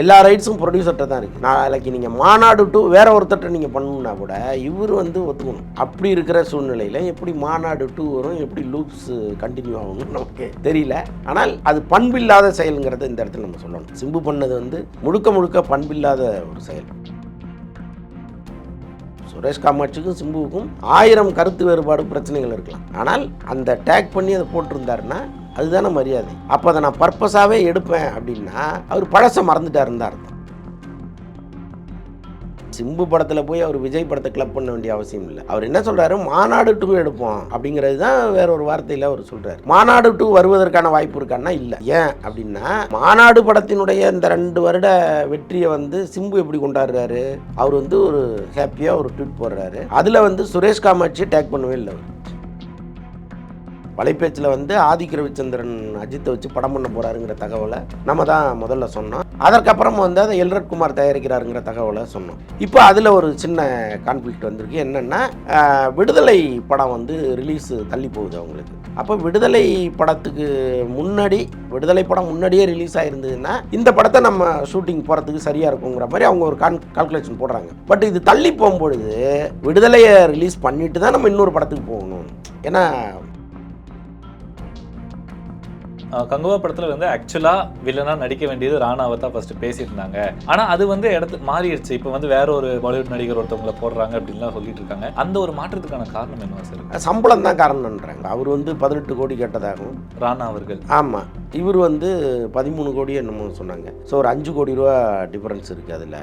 எல்லா ரைட்ஸும் ப்ரொடியூசர்கிட்ட தான் இருக்குது நாளைக்கு நீங்கள் மாநாடு டு வேற ஒருத்தர்கிட்ட நீங்கள் பண்ணணும்னா கூட இவர் வந்து ஒத்துக்கணும். அப்படி இருக்கிற சூழ்நிலையில் எப்படி மாநாடு டூ வரும் எப்படி லூப்ஸ் கண்டினியூ ஆகும்னு நமக்கு தெரியல. ஆனால் அது பண்பில்லாத செயலுங்கிறத இந்த இடத்துல நம்ம சொல்லணும். சிம்பு பண்ணது வந்து முழுக்க முழுக்க பண்பில்லாத ஒரு செயல். சுரேஷ் காமாட்சிக்கும் சிம்புவுக்கும் ஆயிரம் கருத்து வேறுபாடு பிரச்சனைகள் இருக்கலாம். ஆனால் அந்த டேக் பண்ணி அதை போட்டிருந்தாருன்னா அதுதானே மரியாதை. அப்போ அதை நான் பர்பஸாகவே எடுப்பேன் அப்படின்னா அவர் பழசை மறந்துட்டாருன்னு அர்த்தம். சிம்பு படத்தில் போய் அவர் விஜய் படத்தை கிளப் பண்ண வேண்டிய அவசியம் இல்லை. அவர் என்ன சொல்கிறாரு மாநாடு டூ எடுப்போம் அப்படிங்கிறது தான் வேற ஒரு வார்த்தையில் அவர் சொல்கிறார் மாநாடு டூ வருவதற்கான வாய்ப்பு இருக்கான்னா இல்லை. ஏன் அப்படின்னா மாநாடு படத்தினுடைய இந்த ரெண்டு வருட வெற்றியை வந்து சிம்பு எப்படி கொண்டாடுறாரு? அவர் வந்து ஒரு ஹாப்பியாக ஒரு ட்வீட் போடுறாரு. அதில் வந்து சுரேஷ் காமாட்சியை டேக் பண்ணவே இல்லை அவர். வலைப்பேச்சில் வந்து ஆதிக்க ரவிச்சந்திரன் அஜித்தை வச்சு படம் பண்ண போகிறாருங்கிற தகவலை நம்ம தான் முதல்ல சொன்னோம். அதற்கப்புறம் வந்து அதை எல்ரட் குமார் தயாரிக்கிறாருங்கிற தகவலை சொன்னோம். இப்போ அதில் ஒரு சின்ன கான்ஃப்ளிக்ட் வந்திருக்கு. என்னென்னா விடுதலை படம் வந்து ரிலீஸ் தள்ளி போகுது அவங்களுக்கு. அப்போ விடுதலை படத்துக்கு முன்னாடி விடுதலை படம் முன்னாடியே ரிலீஸ் ஆயிருந்ததுன்னா இந்த படத்தை நம்ம ஷூட்டிங் போகிறதுக்கு சரியாக இருக்குங்கிற மாதிரி அவங்க ஒரு கான் கால்குலேஷன் போடுறாங்க. பட் இது தள்ளி போகும்பொழுது விடுதலையை ரிலீஸ் பண்ணிட்டு தான் நம்ம இன்னொரு படத்துக்கு போகணும். ஏன்னா கங்குவா படத்துல வந்து ஆக்சுவலா வில்லனா நடிக்க வேண்டியது ராணாவை தான் ஃபர்ஸ்ட் பேசியிருந்தாங்க. ஆனா அது வந்து இடத்து மாறிடுச்சு. இப்போ வந்து வேற ஒரு பாலிவுட் நடிகர் ஒருத்தவங்களை போடுறாங்க அப்படின்லாம் சொல்லிட்டு இருக்காங்க. அந்த ஒரு மாற்றத்துக்கான காரணம் என்னவா சார் சம்பளம் தான் காரணம்ன்றாங்க. அவர் வந்து பதினெட்டு கோடி கேட்டதாகவும் ராணா அவர்கள். ஆமாம் இவர் வந்து பதிமூணு கோடி என்னமோ சொன்னாங்க. ஸோ ஒரு அஞ்சு கோடி ரூபா டிஃபரன்ஸ் இருக்குது அதில்.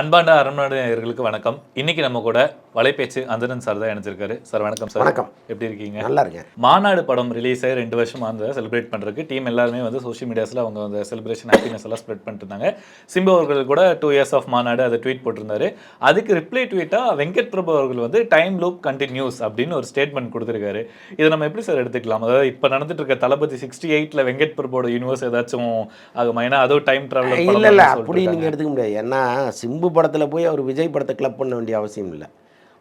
அன்பாண்ட அரண்மனையர்களுக்கு வணக்கம். இன்னைக்கு நம்ம கூட வலைபேச்சு அந்தரன் சார் தான் இணைஞ்சிருக்காரு. சார் வணக்கம் சார் வணக்கம். எப்படி இருக்கீங்க? நல்லா இருக்கேன். மாநாடு படம் ரிலீஸ் ஆகி ரெண்டு வருஷம் அந்த செலிப்ரேட் பண்ணுறதுக்கு டீம் எல்லாருமே வந்து சோஷியல் மீடியாஸில் அவங்க அந்த செலிப்ரேஷன் ஹாப்பினஸ் எல்லாம் ஸ்ப்ரெட் பண்ணிட்டு இருந்தாங்க. சிம்பு அவர்கள் கூட டூ இயர்ஸ் ஆஃப் மாநாடு அதை ட்வீட் போட்டிருந்தாரு. அதுக்கு ரிப்ளை ட்வீட்டாக வெங்கட் பிரபு அவர்கள் வந்து டைம் லூப் கண்டினியூஸ் அப்படின்னு ஒரு ஸ்டேட்மெண்ட் கொடுத்துருக்காரு. இதை நம்ம எப்படி சார் எடுத்துக்கலாம்? அதாவது இப்போ நடந்துட்டு இருக்க தளபதி சிக்ஸ்டி எயிட்டில் வெங்கட் பிரபுவோட யூனிவர்ஸ் ஏதாச்சும் ஆகுமா? ஏன்னா அதுவும் டைம் ட்ராவல் இல்லை இல்லை அப்படி நீங்கள் எடுத்துக்க முடியாது. ஏன்னா சிம்பு படத்தில் போய் அவர் விஜய் படத்தை கிளப் பண்ண வேண்டிய அவசியம் இல்லை.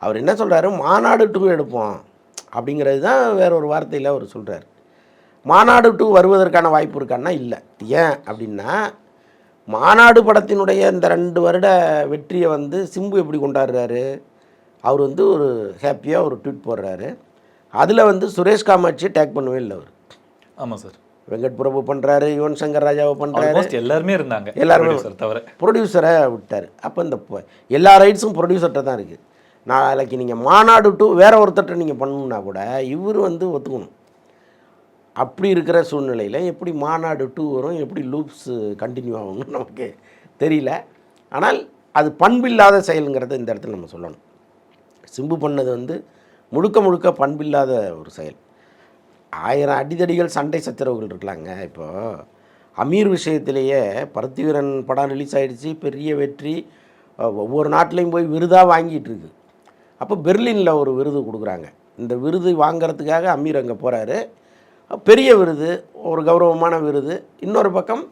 அவர் என்ன சொல்கிறாரு மாநாடு டூ எடுப்போம். அப்படிங்கிறது தான் வேற ஒரு வார்த்தையில் அவர் சொல்கிறார் மாநாடு டூ வருவதற்கான வாய்ப்பு இருக்கான்னா இல்லை. ஏன் அப்படின்னா மாநாடு படத்தினுடைய இந்த ரெண்டு வருட வெற்றியை வந்து சிம்பு எப்படி கொண்டாடுறாரு? அவர் வந்து ஒரு ஹாப்பியாக ஒரு ட்வீட் போடுறாரு. அதில் வந்து சுரேஷ் காமாட்சி டேக் பண்ணவே இல்லை அவர். ஆமாம் சார். வெங்கட் பிரபு பண்ணுறாரு யுவன் சங்கர் ராஜாவை பண்ணுறாரு எல்லாருமே இருந்தாங்க எல்லாருமே தவிர. ப்ரொடியூசரை விட்டார். அப்போ இந்த எல்லா ரைட்ஸும் ப்ரொடியூசர்கிட்ட தான் இருக்குது நாளைக்கு நீங்கள் மாநாடு டு வேற ஒருத்தர்கிட்ட நீங்கள் பண்ணணும்னா கூட இவர் வந்து ஒத்துக்கணும். அப்படி இருக்கிற சூழ்நிலையில் எப்படி மாநாடு டூ வரும் எப்படி லூப்ஸு கண்டினியூ ஆகும்னு நமக்கு தெரியல. ஆனால் அது பண்பில்லாத செயலுங்கிறத இந்த இடத்துல நம்ம சொல்லணும். சிம்பு பண்ணது வந்து முழுக்க முழுக்க பண்பில்லாத ஒரு செயல். ஆயிரம் அடிதடிகள் சண்டை சச்சரவுகள் இருக்கலாங்க இப்போது அமீர் விஷயத்திலேயே பருத்திவீரன் படம் ரிலீஸ் ஆகிடுச்சு பெரிய வெற்றி. ஒவ்வொரு நாட்டிலையும் போய் விருதாக வாங்கிட்டு இருக்கு. அப்போ பெர்லினில் ஒரு விருது கொடுக்குறாங்க. இந்த விருது வாங்கிறதுக்காக அமீர் அங்கே போகிறாரு பெரிய விருது ஒரு கௌரவமான விருது. இன்னொரு பக்கம்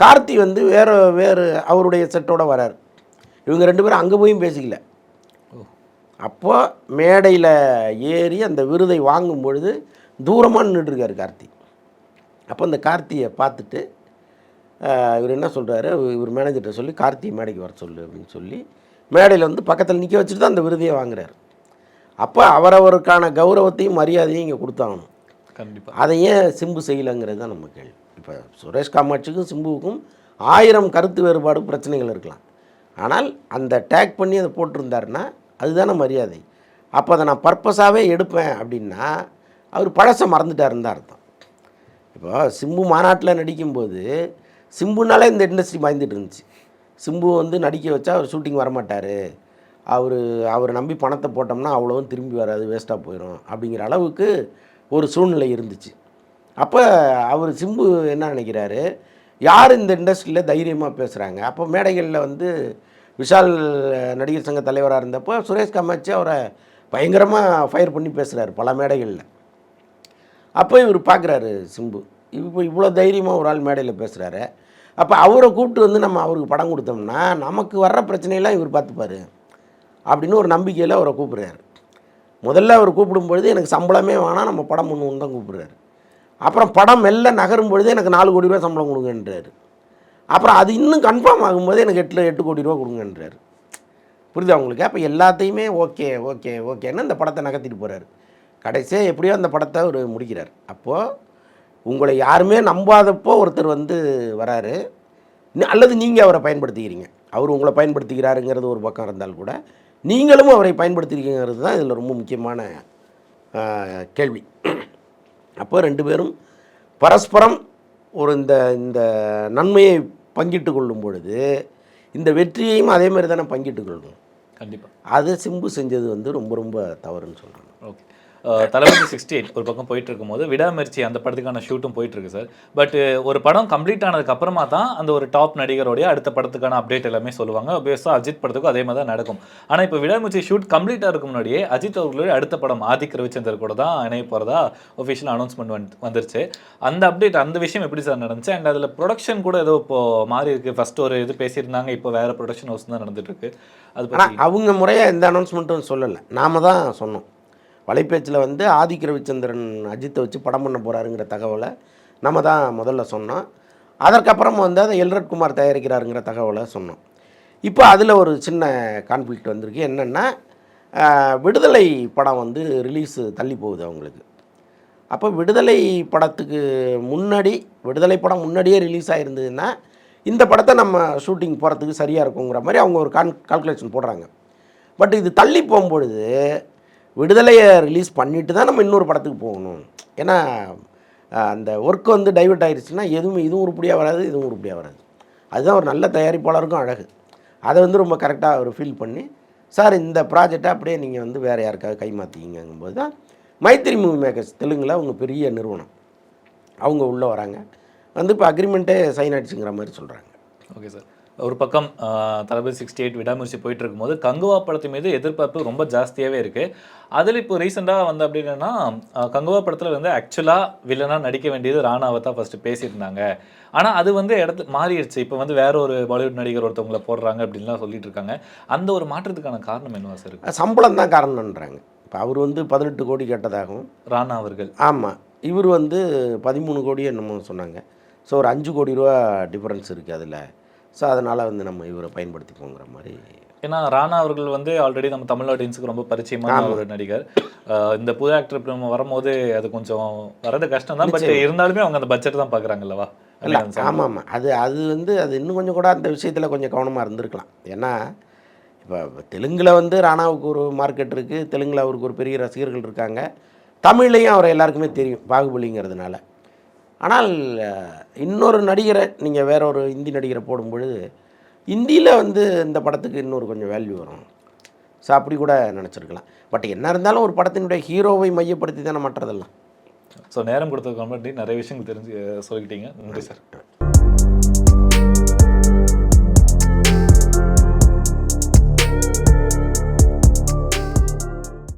கார்த்தி வந்து வேறு வேறு அவருடைய செட்டோடு வரார். இவங்க ரெண்டு பேரும் அங்கே போயும் பேசிக்கல. அப்போது மேடையில் ஏறி அந்த விருதை வாங்கும் பொழுது தூரமாக நின்றுருக்காரு கார்த்தி. அப்போ அந்த கார்த்தியை பார்த்துட்டு இவர் என்ன சொல்கிறாரு இவர் மேனேஜர்கிட்ட சொல்லி கார்த்தி மேடைக்கு வர சொல்லு அப்படின்னு சொல்லி மேடையில் வந்து பக்கத்தில் நிற்க வச்சுட்டு தான் அந்த விருதையை வாங்குறாரு. அப்போ அவரவருக்கான கௌரவத்தையும் மரியாதையும் இங்கே கொடுத்தாகணும். கண்டிப்பா. அதை ஏன் சிம்பு செய்யலைங்கிறது தான் நம்ம கேள்வி. இப்போ சுரேஷ் காமாட்சிக்கும் சிம்புவுக்கும் ஆயிரம் கருத்து வேறுபாடு பிரச்சனைகள் இருக்கலாம். ஆனால் அந்த டேக் பண்ணி அதை போட்டிருந்தாருன்னா அதுதானே மரியாதை. அப்போ அதை நான் பர்பஸாகவே எடுப்பேன் அப்படின்னா அவர் பழசை மறந்துட்டாருன்னு தான் அர்த்தம். இப்போ சிம்பு மாநாட்டில் நடிக்கும்போது சிம்புனாலே இந்த இண்டஸ்ட்ரி பயந்துட்டு இருந்துச்சு. சிம்பு வந்து நடிக்க வச்சா அவர் ஷூட்டிங் வரமாட்டார். அவர் அவரை நம்பி பணத்தை போட்டோம்னா அவ்வளோவும் திரும்பி வராது வேஸ்ட்டாக போயிடும் அப்படிங்கிற அளவுக்கு ஒரு சூழ்நிலை இருந்துச்சு. அப்போ அவர் சிம்பு என்ன நினைக்கிறாரு? யார் இந்த இண்டஸ்ட்ரியில் தைரியமாக பேசுகிறாங்க அப்போ மேடைகளில் வந்து விஷால் நடிகர் சங்க தலைவராக இருந்தப்போ சுரேஷ் கமாச்சி அவரை பயங்கரமாக ஃபயர் பண்ணி பேசுகிறாரு பல மேடைகளில். அப்போ இவர் பார்க்குறாரு சிம்பு. இப்போ இவ்வளோ தைரியமாக ஒரு ஆள் மேடையில் பேசுகிறாரு அப்போ அவரை கூப்பிட்டு வந்து நம்ம அவருக்கு படம் கொடுத்தோம்னா நமக்கு வர்ற பிரச்சனையெல்லாம் இவர் பார்த்துப்பார் அப்படின்னு ஒரு நம்பிக்கையில் அவரை கூப்பிட்றாரு. முதல்ல அவர் கூப்பிடும்பொழுது எனக்கு சம்பளமே வேணாம் நம்ம படம் பண்ணுவோம் தான் கூப்பிட்றாரு. அப்புறம் படம் மெல்ல நகரும் பொழுது எனக்கு நாலு கோடி ரூபா சம்பளம் கொடுங்கன்றாரு. அப்புறம் அது இன்னும் கன்ஃபார்ம் ஆகும்போது எனக்கு எட்டில் எட்டு கோடி ரூபா கொடுங்கன்றாரு. புரியுதா உங்களுக்கு? அப்போ எல்லாத்தையுமே ஓகே ஓகே ஓகேன்னு இந்த படத்தை நகர்த்திட்டு போகிறாரு கடைசியாக எப்படியோ அந்த படத்தை அவர் முடிக்கிறார். அப்போது உங்களை யாருமே நம்பாதப்போ ஒருத்தர் வந்து வராரு. அல்லது நீங்கள் அவரை பயன்படுத்திக்கிறீங்க. அவர் உங்களை பயன்படுத்திக்கிறாருங்கிறது ஒரு பக்கம் இருந்தால் கூட நீங்களும் அவரை பயன்படுத்திக்கிறீங்கிறது தான் இதில் ரொம்ப முக்கியமான கேள்வி. அப்போ ரெண்டு பேரும் பரஸ்பரம் ஒரு இந்த இந்த நன்மையை பங்கிட்டு கொள்ளும் பொழுது இந்த வெற்றியையும் அதே மாதிரி தானே பங்கிட்டு கொள்ளணும் கண்டிப்பா. அது சிம்பு செஞ்சது வந்து ரொம்ப ரொம்ப தவறுன்னு சொல்கிறேன் ஓகே. தளபதி சிக்ஸ்டி எயிட் ஒரு பக்கம் போயிட்டு இருக்கும்போது விடாமுயற்சி அந்த படத்துக்கான ஷூட்டும் போயிட்டு இருக்கு சார் பட் ஒரு படம் கம்ப்ளீட் ஆனதுக்கு அப்புறமா தான் அந்த ஒரு டாப் நடிகருடைய அடுத்த படத்துக்கான அப்டேட் எல்லாமே சொல்லுவாங்க. Obviously அஜித் படத்துக்கும் அதே மாதிரி தான் நடக்கும். ஆனா இப்போ விடாமுயற்சி ஷூட் கம்ப்ளீட் ஆகிறதுக்கு முன்னாடியே அஜித் அவர்களுடைய அடுத்த படம் ஆதிக் ரவிச்சந்தர் கூட தான் இணைய போறதா ஒஃபிஷியல் அனௌன்ஸ்மெண்ட் வந்து வந்துருச்சு. அந்த அப்டேட் அந்த விஷயம் எப்படி சார் நடந்துச்சு? அண்ட் அதுல ப்ரொடக்ஷன் கூட ஏதோ இப்போ மாறி இருக்கு. ஃபர்ஸ்ட் ஒரு இது பேசியிருந்தாங்க இப்போ வேற ப்ரொடக்ஷன் ஹவுஸ் தான் நடந்துட்டு இருக்கு. அது ஆனால் அவங்க முறையாக எந்த அனௌன்ஸ்மெண்ட்டும் சொல்லலை. நாம தான் சொன்னோம். வலைப்பேச்சில் வந்து ஆதிக்க ரவிச்சந்திரன் அஜித்தை வச்சு படம் பண்ண போகிறாருங்கிற தகவலை நம்ம தான் முதல்ல சொன்னோம். அதற்கப்புறம் வந்து அதை எல்ரட்குமார் தயாரிக்கிறாருங்கிற தகவலை சொன்னோம். இப்போ அதில் ஒரு சின்ன கான்ஃப்ளிக்ட் வந்திருக்கு. என்னென்னா விடுதலை படம் வந்து ரிலீஸு தள்ளி போகுது அவங்களுக்கு. அப்போ விடுதலை படத்துக்கு முன்னாடி விடுதலை படம் முன்னாடியே ரிலீஸ் ஆகிருந்ததுன்னா இந்த படத்தை நம்ம ஷூட்டிங் போகிறதுக்கு சரியாக இருக்குங்கிற மாதிரி அவங்க ஒரு கான் கால்குலேஷன் போடுறாங்க. பட் இது தள்ளி போகும்பொழுது விடுதலையை ரிலீஸ் பண்ணிட்டு தான் நம்ம இன்னொரு படத்துக்கு போகணும். ஏன்னா அந்த ஒர்க் வந்து டைவர்ட் ஆகிடுச்சுன்னா எதுவும் இதுவும் உருப்படியாக வராது இதுவும் உருப்படியாக வராது. அதுதான் ஒரு நல்ல தயாரிப்பாளருக்கும் அழகு. அதை வந்து ரொம்ப கரெக்டாக அவர் ஃபீல் பண்ணி சார் இந்த ப்ராஜெக்டை அப்படியே நீங்கள் வந்து வேறு யாருக்காவது கைமாற்றிங்கங்கும்போது தான் மைத்திரி மூவி மேக்கர்ஸ் தெலுங்கில் அவங்க பெரிய நிறுவனம். அவங்க உள்ளே வராங்க. வந்து இப்போ அக்ரிமெண்ட்டே சைன் ஆகிடுச்சுங்கிற மாதிரி சொல்கிறாங்க ஓகே சார் ஒரு பக்கம் தளபதி சிக்ஸ்டி எயிட் விடாமுயற்சி போயிட்டு இருக்கும்போது கங்குவா படத்து மீது எதிர்பார்ப்பு ரொம்ப ஜாஸ்தியாகவே இருக்கு. அதில் இப்போ ரீசெண்டாக வந்து அப்படின்னா கங்குவா படத்தில் வந்து ஆக்சுவலாக வில்லனாக நடிக்க வேண்டியது ராணாவை தான் ஃபர்ஸ்ட் பேசியிருந்தாங்க. ஆனால் அது வந்து இடத்து மாறிடுச்சு. இப்போ வந்து வேற ஒரு பாலிவுட் நடிகர் ஒருத்தவங்களை போடுறாங்க அப்படின்லாம் சொல்லிட்டு இருக்காங்க. அந்த ஒரு மாற்றத்துக்கான காரணம் என்னவா சார் சம்பளம் தான் காரணம்ன்றாங்க. இப்போ அவர் வந்து பதினெட்டு கோடி கேட்டதாகவும் ராணா அவர்கள். ஆமாம் இவர் வந்து பதிமூணு கோடி என்னமோ சொன்னாங்க. ஸோ ஒரு அஞ்சு கோடி ரூபா டிஃபரன்ஸ் இருக்குது அதில். ஸோ அதனால் வந்து நம்ம இவரை பயன்படுத்திப்போங்கிற மாதிரி. ஏன்னா ராணா அவர்கள் வந்து ஆல்ரெடி நம்ம தமிழ் ஆடியன்ஸுக்கு ரொம்ப பரிச்சயமான ஒரு நடிகர். இந்த புது ஆக்டர் நம்ம வரும்போது அது கொஞ்சம் வரது கஷ்டம் தான் பட் இருந்தாலுமே அவங்க அந்த பட்ஜெட் தான் பார்க்குறாங்கல்லவா இல்லை ஆமாம் ஆமாம். அது அது வந்து அது இன்னும் கொஞ்சம் கூட அந்த விஷயத்தில் கொஞ்சம் கவனமாக இருந்திருக்கலாம். ஏன்னா இப்போ தெலுங்கில் வந்து ராணாவுக்கு ஒரு மார்க்கெட் இருக்குது தெலுங்கில் அவருக்கு ஒரு பெரிய ரசிகர்கள் இருக்காங்க. தமிழ்லையும் அவரை எல்லாருக்குமே தெரியும். பாகுபலிங்கிறதுனால. ஆனால் இன்னொரு நடிகரை நீங்கள் வேற ஒரு இந்தி நடிகரை போடும் பொழுது இந்தியில் வந்து இந்த படத்துக்கு இன்னொரு கொஞ்சம் வேல்யூ வரும். ஸோ அப்படி கூட நினச்சிருக்கலாம். பட் என்ன இருந்தாலும் ஒரு படத்தினுடைய ஹீரோவை மையப்படுத்தி தானே மற்றதெல்லாம். ஸோ நேரம் கொடுத்ததுக்கு நன்றி. நிறைய விஷயங்கள் தெரிஞ்சு சொல்லிக்கிட்டீங்க. நன்றி சார்.